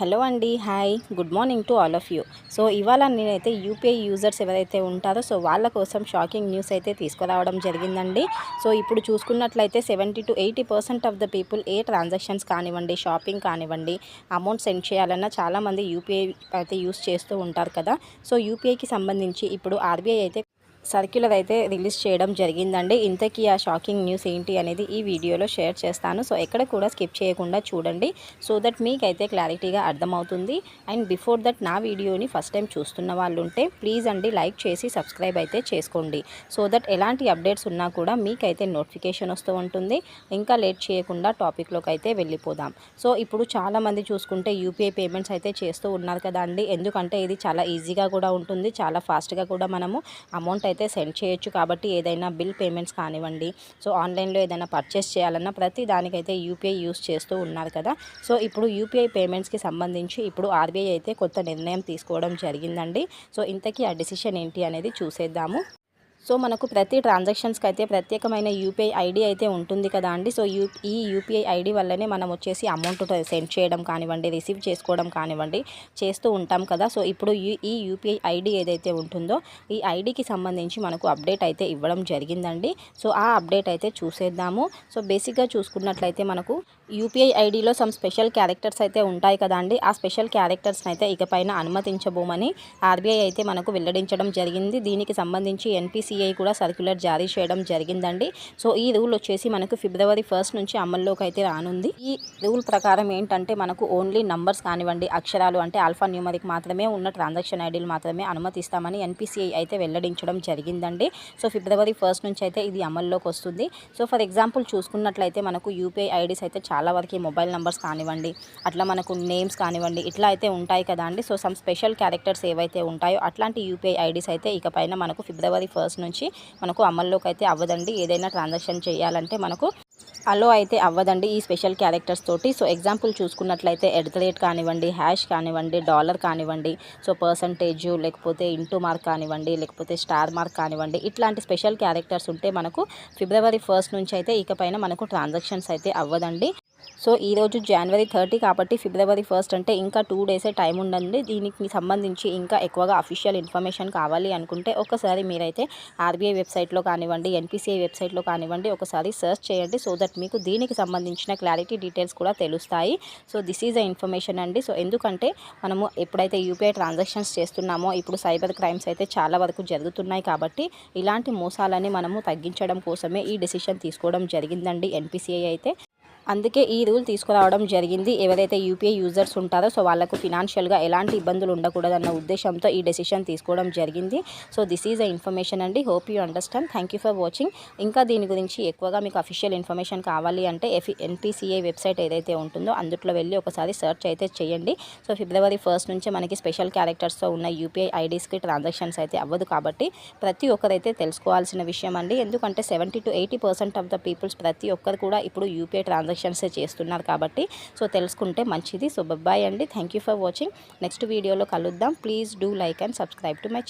Hello అండి hi good morning to all of you. So ఇవాళ నేనైతే యూపీఐ యూజర్స్ ఎవరైతే ఉంటారో సో వాళ్ళ కోసం షాకింగ్ న్యూస్ అయితే తీసుకురావడం జరిగిందండి. సో ఇప్పుడు చూసుకున్నట్లయితే seventy to eighty percent of the people A transactions కానివ్వండి షాపింగ్ కానివ్వండి అమౌంట్ సెండ్ చేయాలన్నా చాలామంది యూపీఐ అయితే యూస్ చేస్తూ ఉంటారు కదా. సో యూపీఐకి సంబంధించి ఇప్పుడు ఆర్బీఐ అయితే సర్క్యులర్ అయితే రిలీజ్ చేయడం జరిగిందండి. ఇంతకీ ఆ షాకింగ్ న్యూస్ ఏంటి అనేది ఈ వీడియోలో షేర్ చేస్తాను. సో ఎక్కడ కూడా స్కిప్ చేయకుండా చూడండి. సో దట్ మీకైతే క్లారిటీగా అర్థమవుతుంది. అండ్ బిఫోర్ దట్ నా వీడియోని ఫస్ట్ టైం చూస్తున్న వాళ్ళు ఉంటే ప్లీజ్ అండి లైక్ చేసి సబ్స్క్రైబ్ అయితే చేసుకోండి. సో దట్ ఎలాంటి అప్డేట్స్ ఉన్నా కూడా మీకైతే నోటిఫికేషన్ వస్తూ ఉంటుంది. ఇంకా లేట్ చేయకుండా టాపిక్లోకి అయితే వెళ్ళిపోదాం. సో ఇప్పుడు చాలామంది చూసుకుంటే యూపీఐ పేమెంట్స్ అయితే చేస్తూ ఉన్నారు కదా అండి. ఎందుకంటే ఇది చాలా ఈజీగా కూడా ఉంటుంది. చాలా ఫాస్ట్గా కూడా మనము అమౌంట్ అయితే సెండ్ చేయొచ్చు కాబట్టి ఏదైనా బిల్ పేమెంట్స్ కానివ్వండి. సో ఆన్లైన్లో ఏదైనా పర్చేస్ చేయాలన్నా ప్రతి దానికైతే యూపీఐ యూస్ చేస్తూ ఉన్నారు కదా. సో ఇప్పుడు యూపీఐ పేమెంట్స్కి సంబంధించి ఇప్పుడు ఆర్బీఐ అయితే కొత్త నిర్ణయం తీసుకోవడం జరిగిందండి. సో ఇంతకీ ఆ డెసిషన్ ఏంటి అనేది చూసేద్దాము. సో మనకు ప్రతి ట్రాన్సాక్షన్స్కి అయితే ప్రత్యేకమైన యూపీఐ ఐడి అయితే ఉంటుంది కదా అండి. సో యూ ఈ యూపీఐ ఐడి వల్లనే మనం వచ్చేసి అమౌంట్ సెండ్ చేయడం కానివ్వండి రిసీవ్ చేసుకోవడం కానివ్వండి చేస్తూ ఉంటాం కదా. సో ఇప్పుడు ఈ- ఈ యూపీఐ ఐడి ఏదైతే ఉంటుందో ఈ ఐడికి సంబంధించి మనకు అప్డేట్ అయితే ఇవ్వడం జరిగిందండి. సో ఆ అప్డేట్ అయితే చూసేద్దాము. సో బేసిక్గా చూసుకున్నట్లయితే మనకు యూపీఐ ఐడిలో సమ్ స్పెషల్ క్యారెక్టర్స్ అయితే ఉంటాయి కదా అండి. ఆ స్పెషల్ క్యారెక్టర్స్ని అయితే ఇకపైన అనుమతించబోమని ఆర్బీఐ అయితే మనకు వెల్లడించడం జరిగింది. దీనికి సంబంధించి ఎన్పిసిఐ కూడా సర్క్యులర్ జారీ చేయడం జరిగిందండి. సో ఈ రూల్ వచ్చేసి మనకు ఫిబ్రవరి ఫస్ట్ నుంచి అమల్లోకి అయితే రానుంది. ఈ రూల్ ప్రకారం ఏంటంటే మనకు ఓన్లీ నంబర్స్ కానివ్వండి అక్షరాలు అంటే ఆల్ఫా న్యూమరిక్ మాత్రమే ఉన్న ట్రాన్సాక్షన్ ఐడీలు మాత్రమే అనుమతిస్తామని ఎన్పిసిఐ అయితే వెల్లడించడం జరిగిందండి. సో ఫిబ్రవరి ఫస్ట్ నుంచి అయితే ఇది అమల్లోకి వస్తుంది. సో ఫర్ ఎగ్జాంపుల్ చూసుకున్నట్లయితే మనకు యూపీఐ ఐడీస్ అయితే చాలా వరకు మొబైల్ నెంబర్స్ కానివ్వండి అట్లా మనకు నేమ్స్ కానివ్వండి ఇట్లా అయితే ఉంటాయి కదా అండి. సో సమ్ స్పెషల్ క్యారెక్టర్స్ ఏవైతే ఉంటాయో అట్లాంటి యూపీఐ ఐడీస్ అయితే ఇకపైన మనకు ఫిబ్రవరి ఫస్ట్ నుంచి మనకు అమల్లోకి అయితే అవ్వదండి. ఏదైనా ట్రాన్సాక్షన్ చేయాలంటే మనకు అలో అయితే అవ్వదండి ఈ స్పెషల్ క్యారెక్టర్స్ తోటి. సో ఎగ్జాంపుల్ చూసుకున్నట్లయితే ఎట్ ద రేట్ కానివ్వండి హ్యాష్ కానివ్వండి డాలర్ కానివ్వండి సో పర్సంటేజ్ లేకపోతే ఇంటూ మార్క్ కానివ్వండి లేకపోతే స్టార్ మార్క్ కానివ్వండి ఇట్లాంటి స్పెషల్ క్యారెక్టర్స్ ఉంటే మనకు ఫిబ్రవరి ఫస్ట్ నుంచి అయితే ఇకపైన మనకు ట్రాన్సాక్షన్స్ అయితే అవ్వదండి. సో ఈరోజు జనవరి థర్టీ కాబట్టి ఫిబ్రవరి ఫస్ట్ అంటే ఇంకా టూ డేసే టైం ఉండండి. దీనికి సంబంధించి ఇంకా ఎక్కువగా అఫీషియల్ ఇన్ఫర్మేషన్ కావాలి అనుకుంటే ఒకసారి మీరైతే ఆర్బీఐ వెబ్సైట్లో కానివ్వండి ఎన్పిసిఐ వెబ్సైట్లో కానివ్వండి ఒకసారి సెర్చ్ చేయండి సో దట్ మీకు దీనికి సంబంధించిన క్లారిటీ డీటెయిల్స్ కూడా తెలుస్తాయి. So this is a information అండి. సో ఎందుకంటే మనము ఎప్పుడైతే యూపీఐ ట్రాన్సాక్షన్స్ చేస్తున్నామో ఇప్పుడు సైబర్ క్రైమ్స్ అయితే చాలా వరకు జరుగుతున్నాయి కాబట్టి ఇలాంటి మోసాలని మనము తగ్గించడం కోసమే ఈ డెసిషన్ తీసుకోవడం జరిగిందండి ఎన్పిసిఐ అయితే. అందుకే ఈ రూల్ తీసుకురావడం జరిగింది. ఎవరైతే యూపీఐ యూజర్స్ ఉంటారో సో వాళ్ళకు ఫినాన్షియల్గా ఎలాంటి ఇబ్బందులు ఉండకూడదన్న ఉద్దేశంతో ఈ డెసిషన్ తీసుకోవడం జరిగింది. So this is a information అండి. Hope you understand. Thank you for watching. ఇంకా దీని గురించి ఎక్కువగా మీకు అఫీషియల్ ఇన్ఫర్మేషన్ కావాలి అంటే ఎఫ్ ఎన్పిసిఐ వెబ్సైట్ ఏదైతే ఉంటుందో అందులో వెళ్ళి ఒకసారి సెర్చ్ అయితే చేయండి. సో ఫిబ్రవరి ఫస్ట్ నుంచి మనకి స్పెషల్ క్యారెక్టర్స్తో ఉన్న యూపీఐ ఐడీస్కి ట్రాన్సాక్షన్స్ అయితే అవ్వదు కాబట్టి ప్రతి ఒక్కరైతే తెలుసుకోవాల్సిన విషయం అండి. ఎందుకంటే seventy to eighty percent of the peoples ప్రతి ఒక్కరు కూడా ఇప్పుడు యూపీఐ ట్రాన్సాక్షన్ ట్రాన్సాక్షన్స్ చేస్తున్నారు కాబట్టి. సో తెలుసుకుంటే మంచిది. సో బాయ్ అండి. Thank you for watching next వీడియోలో కలుద్దాం. Please do like and subscribe to my channel